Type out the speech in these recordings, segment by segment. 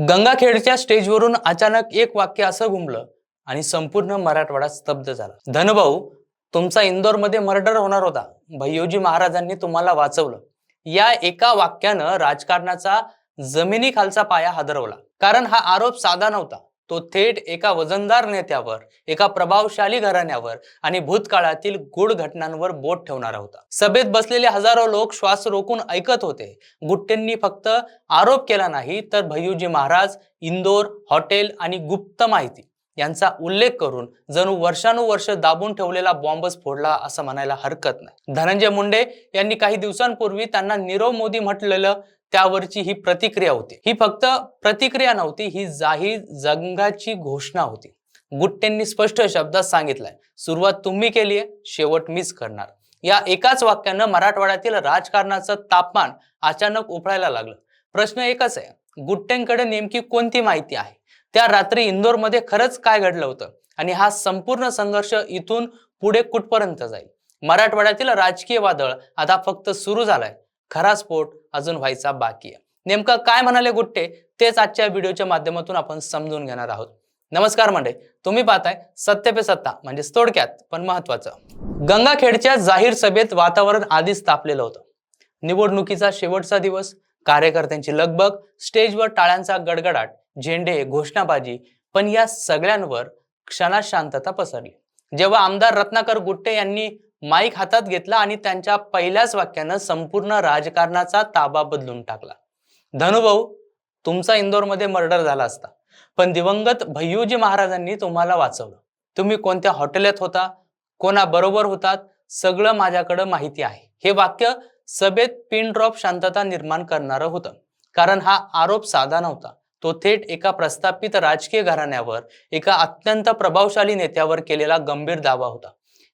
गंगाखेडच्या स्टेजवरून अचानक एक वाक्य असं घुमलं आणि संपूर्ण मराठवाडा स्तब्ध झाला. धनभाऊ तुमचा इंदोरमध्ये मर्डर होणार होता. भैयोजी महाराजांनी तुम्हाला वाचवलं. या एका वाक्यानं राजकारणाचा जमिनीखालचा पाया हादरवला. कारण हा आरोप साधा नव्हता. तो थेट एका वजनदार नेत्यावर एका प्रभावशाली घराण्यावर आणि भूतकाळातील गूढ घटनांवर बोट ठेवणारा होता. सभेत बसलेले हजारो लोक श्वास रोखून ऐकत होते. गुट्टेंनी फक्त आरोप केला नाही तर भैयूजी महाराज इंदोर हॉटेल आणि गुप्त माहिती. यांचा उल्लेख करून जणू वर्षानुवर्ष दाबून ठेवलेला बॉम्बच फोडला असं म्हणायला हरकत नाही. धनंजय मुंडे यांनी काही दिवसांपूर्वी त्यांना नीरव मोदी म्हटलेलं त्यावरची ही प्रतिक्रिया होती. ही फक्त प्रतिक्रिया नव्हती ही जाहीर जंगाची घोषणा होती. गुट्टेंनी स्पष्ट शब्दात सांगितलंय सुरुवात तुम्ही केली आहे शेवट मीच करणार. या एकाच वाक्यानं मराठवाड्यातील राजकारणाचं तापमान अचानक उफळायला लागलं. प्रश्न एकच आहे गुट्टेंकडे नेमकी कोणती माहिती आहे? त्या रात्री इंदोरमध्ये खरंच काय घडलं होतं? आणि हा संपूर्ण संघर्ष इथून पुढे कुठपर्यंत जाईल? मराठवाड्यातील राजकीय वादळ आता फक्त सुरू झालाय. खरा स्फोट अजून व्हायचा बाकी आहे. नेमकं काय म्हणाले गुट्टे? तेच आजच्या व्हिडिओच्या माध्यमातून आपण समजून घेणार आहोत. नमस्कार मंडळी तुम्ही पाहताय सत्य पे सत्ता म्हणजे थोडक्यात पण महत्वाचं गंगाखेडच्या जाहीर सभेत वातावरण आधीच तापलेलं होतं. निवडणुकीचा शेवटचा दिवस कार्यकर्त्यांची लगबग स्टेजवर टाळ्यांचा गडगडाट झेंडे घोषणाबाजी पण या सगळ्यांवर क्षणात शांतता पसरली. जेव्हा आमदार रत्नाकर गुट्टे यांनी माईक हातात घेतला आणि त्यांच्या पहिल्याच वाक्यानं संपूर्ण राजकारणाचा ताबा बदलून टाकला. धनुभाऊ तुमचा इंदोरमध्ये मर्डर झाला असता पण दिवंगत भैयूजी महाराजांनी तुम्हाला वाचवलं. तुम्ही कोणत्या हॉटेलात होता कोणा बरोबर होतात सगळं माझ्याकडं माहिती आहे. हे वाक्य सभेत पिन ड्रॉप शांतता निर्माण करणारं होतं कारण हा आरोप साधा नव्हता. तो थेट एका प्रस्थापित राजकीय घराण्यावर एका अत्यंत प्रभावशाली नेत्यावर केलेला गंभीर दावा होता.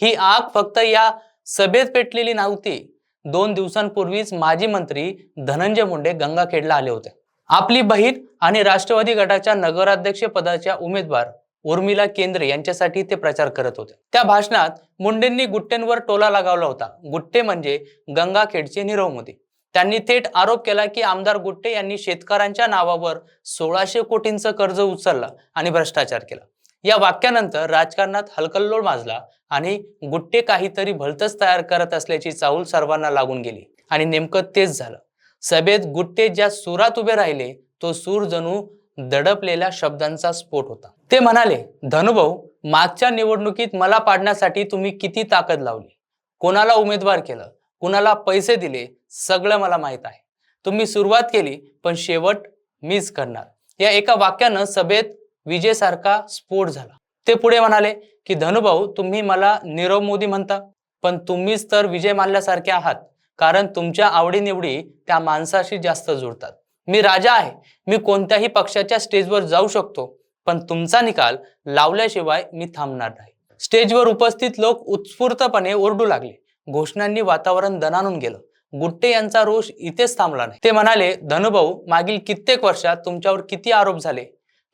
ही आग फक्त या सभेत पेटलेली नव्हती. दोन दिवसांपूर्वीच माजी मंत्री धनंजय मुंडे गंगाखेडला आले होते. आपली बहीण आणि राष्ट्रवादी गटाच्या नगराध्यक्ष पदाच्या उमेदवार उर्मिला केंद्रे यांच्यासाठी ते प्रचार करत होते. त्या भाषणात मुंडेंनी गुट्टेंवर टोला लगावला होता. गुट्टे म्हणजे गंगाखेडचे नीरव मोदी त्यांनी थेट आरोप केला की आमदार गुट्टे यांनी शेतकऱ्यांच्या नावावर सोळाशे कोटींचं कर्ज उचललं आणि भ्रष्टाचार केला. या वाक्यानंतर राजकारणात हलकल्लोळ माजला आणि गुट्टे काहीतरी भलतच तयार करत असल्याची चाहूल सर्वांना लागून गेली आणि नेमकं तेच झालं. सभेत गुट्टे ज्या सुरात उभे राहिले तो सूर जणू दडपलेल्या शब्दांचा स्फोट होता. ते म्हणाले धनुभाऊ मागच्या निवडणुकीत मला पाडण्यासाठी तुम्ही किती ताकद लावली? कोणाला उमेदवार केलं? कुणाला पैसे दिले सगळं मला माहीत आहे. तुम्ही सुरुवात केली पण शेवट मीच करणार. या एका वाक्यानं सभेत विजेसारखा स्फोट झाला. ते पुढे म्हणाले की धनुभाऊ तुम्ही मला नीरव मोदी म्हणता पण तुम्हीच तर विजय मानल्यासारखे आहात कारण तुमच्या आवडीनिवडी त्या माणसाशी जास्त जुळतात मी राजा आहे मी कोणत्याही पक्षाच्या स्टेजवर जाऊ शकतो पण तुमचा निकाल लावल्याशिवाय मी थांबणार नाही. स्टेजवर उपस्थित लोक उत्स्फूर्तपणे ओरडू लागले. घोषणांनी वातावरण दणानून गेलं. गुट्टे यांचा रोष इथेच थांबला नाही. ते म्हणाले धनुभाऊ मागील कित्येक वर्षात तुमच्यावर किती आरोप झाले?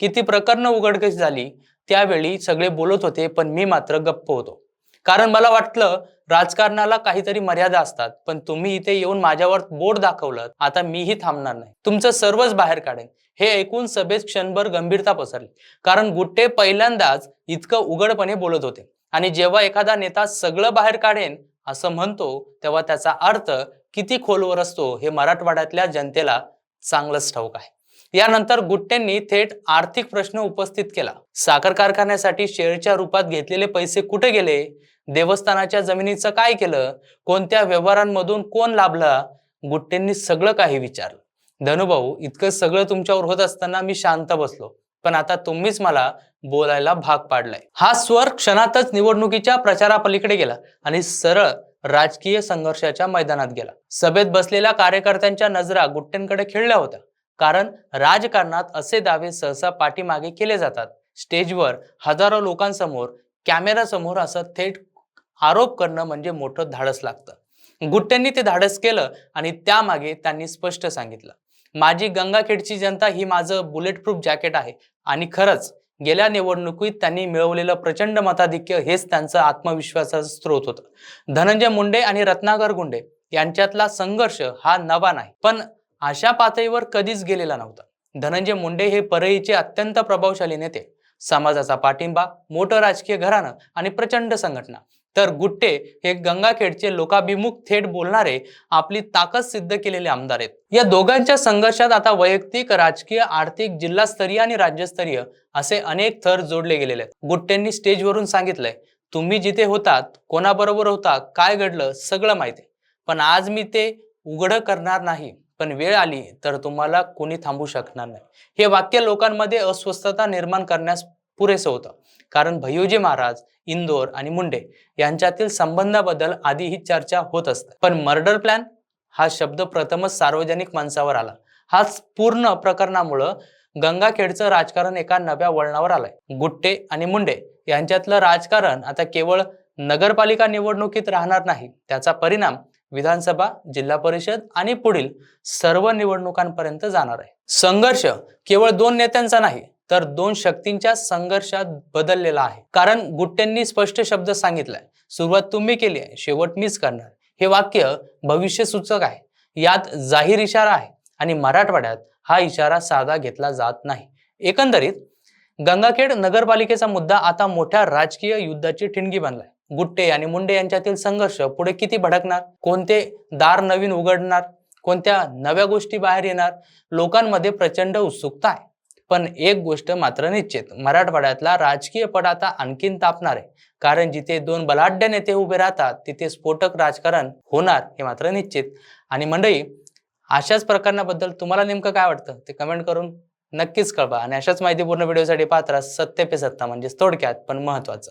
किती प्रकरणं उघडकीस झाली? त्यावेळी सगळे बोलत होते पण मी मात्र गप्प होतो. कारण मला वाटलं राजकारणाला काहीतरी मर्यादा असतात पण तुम्ही इथे येऊन माझ्यावर बोट दाखवलं आता मीही थांबणार नाही. तुमचं सर्वच बाहेर काढेन. हे ऐकून सभेत क्षणभर गंभीरता पसरली. कारण गुट्टे पहिल्यांदाच इतकं उघडपणे बोलत होते. आणि जेव्हा एखादा नेता सगळं बाहेर काढेन असं म्हणतो तेव्हा त्याचा अर्थ किती खोलवर असतो हे मराठवाड्यातल्या जनतेला चांगलंच ठाऊक आहे. यानंतर गुट्टेंनी थेट आर्थिक प्रश्न उपस्थित केला. साखर कारखान्यासाठी शेअरच्या रूपात घेतलेले पैसे कुठे गेले? देवस्थानाच्या जमिनीचं काय केलं? कोणत्या व्यवहारांमधून कोण लाभला? गुट्टेंनी सगळं काही विचारलं. धनुभाऊ इतकं सगळं तुमच्यावर होत असताना मी शांत बसलो. पण आता तुम्हीच मला बोलायला भाग पाडलाय. हा स्वर क्षणातच निवडणुकीच्या प्रचारापलीकडे गेला आणि सरळ राजकीय संघर्षाच्या मैदानात गेला. सभेत बसलेल्या कार्यकर्त्यांच्या नजरा गुट्टेंकडे खेळल्या होत्या. कारण राजकारणात असे दावे सहसा पाठीमागे केले जातात. स्टेजवर हजारो लोकांसमोर कॅमेरासमोर असं थेट आरोप करणं म्हणजे मोठं धाडस लागतं. गुट्ट्यांनी ते धाडस केलं आणि त्यामागे त्यांनी स्पष्ट सांगितलं. माझी गंगाखेडची जनता ही माझं बुलेट प्रूफ जॅकेट आहे. आणि खरंच गेल्या निवडणुकीत त्यांनी मिळवलेलं प्रचंड मताधिक्य हेच त्यांचं आत्मविश्वासाचं स्रोत होतं. धनंजय मुंडे आणि रत्नाकर गुंडे यांच्यातला संघर्ष हा नवा नाही. पण अशा पातळीवर कधीच गेलेला नव्हता. धनंजय मुंडे हे परळीचे अत्यंत प्रभावशाली नेते. समाजाचा पाठिंबा मोठं राजकीय घराणं आणि प्रचंड संघटना. तर गुट्टे हे गंगाखेडचे लोकाभिमुख थेट बोलणारे आपली ताकद सिद्ध केलेले आमदार आहेत. या दोघांच्या संघर्षात आता वैयक्तिक राजकीय आर्थिक जिल्हास्तरीय आणि राज्यस्तरीय असे अनेक थर जोडले गेलेले आहेत. गुट्टेंनी स्टेजवरून सांगितलंय तुम्ही जिथे होतात कोणाबरोबर होता काय घडलं सगळं माहिती आहे. पण आज मी ते उघड करणार नाही. पण वेळ आली तर तुम्हाला कोणी थांबू शकणार नाही. हे वाक्य लोकांमध्ये अस्वस्थता निर्माण करण्यास पुरेसं होतं. कारण भैयोजी महाराज इंदोर आणि मुंडे यांच्यातील संबंधाबद्दल आधी ही चर्चा होत असते. पण मर्डर प्लॅन हा शब्द प्रथमच सार्वजनिक माणसावर आला. हाच पूर्ण प्रकरणामुळं गंगाखेडचं राजकारण एका नव्या वळणावर आलंय. गुट्टे आणि मुंडे यांच्यातलं राजकारण आता केवळ नगरपालिका निवडणुकीत राहणार नाही. त्याचा परिणाम विधानसभा जिल्हा परिषद आणि पुढील सर्व निवडणुकांपर्यंत जाणार आहे. संघर्ष केवळ दोन नेत्यांचा नाही तर दोन शक्तींच्या संघर्षात बदललेला आहे. कारण गुट्ट्यांनी स्पष्ट शब्द सांगितलाय सुरुवात तुम्ही केली आहे शेवट मीच करणार. हे वाक्य भविष्य सूचक आहे. यात जाहीर इशारा आहे आणि मराठवाड्यात हा इशारा साधा घेतला जात नाही. एकंदरीत गंगाखेड नगरपालिकेचा मुद्दा आता मोठ्या राजकीय युद्धाची ठिणगी बनलाय. गुट्टे आणि मुंडे यांच्यातील संघर्ष पुढे किती भडकणार? कोणते दार नवीन उघडणार? कोणत्या नव्या गोष्टी बाहेर येणार? लोकांमध्ये प्रचंड उत्सुकता आहे. पण एक गोष्ट मात्र निश्चित मराठवाड्यातला राजकीय पट आता आणखीन तापणार आहे. कारण जिथे दोन बलाढ्य नेते उभे राहतात तिथे स्फोटक राजकारण होणार हे मात्र निश्चित. आणि मंडळी अशाच प्रकरणाबद्दल तुम्हाला नेमकं काय वाटतं? ते कमेंट करून नक्कीच कळवा. आणि अशाच माहितीपूर्ण व्हिडिओसाठी पात्रा सत्य पे सत्ता म्हणजेच थोडक्यात पण महत्वाचं.